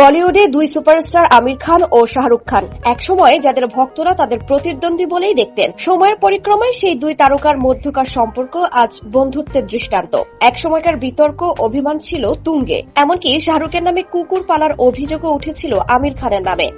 বলিউডে দুই সুপারস্টার আমির খান ও শাহরুখ খান। একসময় যাদের ভক্তরা তাদের প্রতিদ্বন্দ্বী বলেই দেখতেন। সময়ের পরিক্রমায় সেই দুই তারকার মধ্যকার সম্পর্ক আজ বন্ধুত্বের দৃষ্টান্ত। এক সময়কার বিতর্ক, অভিমান ছিল তুঙ্গে। এমনকি শাহরুখের নামে কুকুর পালার অভিযোগও উঠেছিল আমির খানের নামে।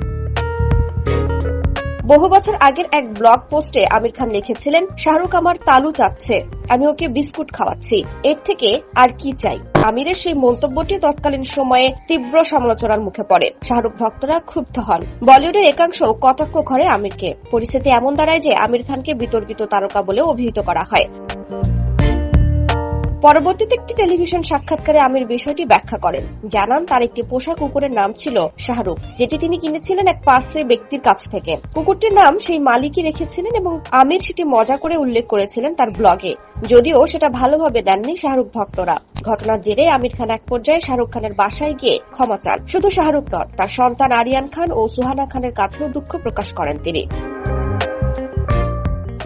বহু বছর আগের এক ব্লগ পোস্টে আমির খান লিখেছিলেন, শাহরুখ আমার তালু চাচ্ছে, আমি ওকে বিস্কুট খাওয়াচ্ছি, এর থেকে আর কি চাই? আমিরের সেই মন্তব্যটি তৎকালীন সময়ে তীব্র সমালোচনার মুখে পড়ে। শাহরুখ ভক্তরা ক্ষুব্ধ হন। বলিউডের একাংশ কটাক্ষ ঘরে আমিরকে। পরিস্থিতি এমন দাঁড়ায় যে আমির খানকে বিতর্কিত তারকা বলে অভিহিত করা হয়। পরবর্তীতে একটি টেলিভিশন সাক্ষাৎকারে আমির বিষয়টি ব্যাখ্যা করেন। জানান, তার একটি পোষা কুকুরের নাম ছিল শাহরুখ, যেটি তিনি কিনেছিলেন এক পার্সে ব্যক্তির কাছ থেকে। কুকুরটির নাম সেই মালিকই রেখেছিলেন এবং আমির সেটি মজা করে উল্লেখ করেছিলেন তার ব্লগে। যদিও সেটা ভালোভাবে দেননি শাহরুখ ভক্তরা। ঘটনার জেরে আমির খান এক পর্যায়ে শাহরুখ খানের বাসায় গিয়ে ক্ষমা চান। শুধু শাহরুখ নন, তার সন্তান আরিয়ান খান ও সুহানা খানের কাছেও দুঃখ প্রকাশ করেন তিনি।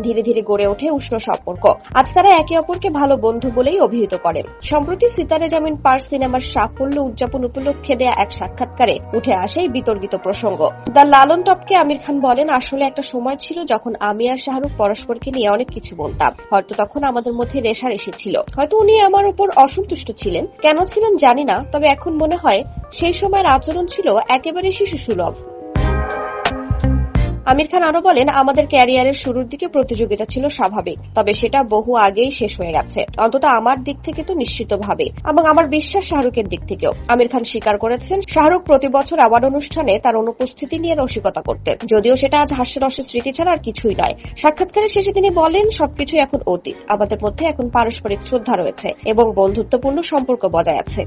ধীরে ধীরে গড়ে ওঠে উষ্ণ সম্পর্ক। আজ তারা একে অপরকে ভালো বন্ধু বলেই অভিহিত করেন। সম্প্রতি সিতারে জামিন পার সিনেমার সাফল্য উদযাপন উপলক্ষে দেয়া এক সাক্ষাৎকারে উঠে আসে এই বিতর্কিত প্রসঙ্গ। দ্য লালন টপকে আমির খান বলেন, আসলে একটা সময় ছিল যখন আমি আর শাহরুখ পরস্পরকে নিয়ে অনেক কিছু বলতাম। হয়তো তখন আমাদের মধ্যে রেশারেশি ছিল হয়তো উনি আমার উপর অসন্তুষ্ট ছিলেন। কেন ছিলেন জানি না, তবে এখন মনে হয় সেই সময়ের আচরণ ছিল একেবারে শিশু সুলভ আমির খান আরও বলেন, আমাদের ক্যারিয়ারের শুরুর দিকে প্রতিযোগিতা ছিল স্বাভাবিক, তবে সেটা বহু আগেই শেষ হয়ে গেছে। অন্তত আমার দিক থেকে তো নিশ্চিতভাবে, এবং আমার বিশ্বাস শাহরুখের দিক থেকেও। আমির খান স্বীকার করেছেন, শাহরুখ প্রতি বছর অ্যাওয়ার্ড অনুষ্ঠানে তার অনুপস্থিতি নিয়ে রসিকতা করতেন। যদিও সেটা আজ হাস্যরসের স্মৃতি ছাড়া আর কিছুই নয়। সাক্ষাৎকারের শেষে তিনি বলেন সবকিছু এখন অতীত, আমাদের মধ্যে এখন পারস্পরিক শ্রদ্ধা রয়েছে, এবং বন্ধুত্বপূর্ণ সম্পর্ক বজায় আছে।